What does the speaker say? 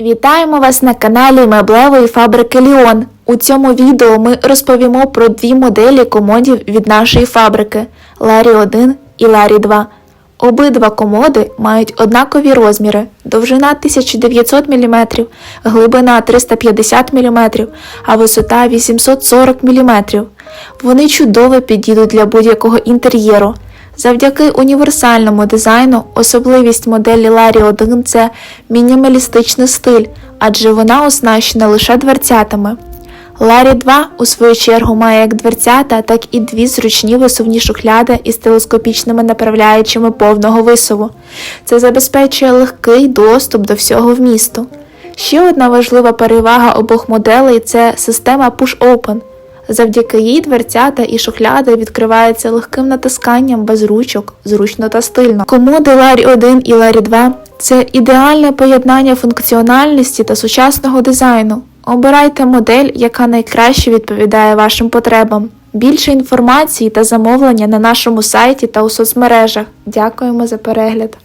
Вітаємо вас на каналі меблевої фабрики Ліон. У цьому відео ми розповімо про дві моделі комодів від нашої фабрики Ларі 1 і Ларі 2. Обидва комоди мають однакові розміри: довжина 1900 мм, глибина 350 мм, а висота 840 мм. Вони чудово підійдуть для будь-якого інтер'єру. Завдяки універсальному дизайну особливість моделі Ларі 1 це мінімалістичний стиль, адже вона оснащена лише дверцятами. Ларі 2 у свою чергу має як дверцята, так і дві зручні висувні шухляди із телескопічними направляючими повного висуву. Це забезпечує легкий доступ до всього вмісту. Ще одна важлива перевага обох моделей це система Push-Open. Завдяки їй дверцята і шухляди відкриваються легким натисканням без ручок, зручно та стильно. Комоди Ларі 1 і Ларі 2 це ідеальне поєднання функціональності та сучасного дизайну. Обирайте модель, яка найкраще відповідає вашим потребам. Більше інформації та замовлення на нашому сайті та у соцмережах. Дякуємо за перегляд!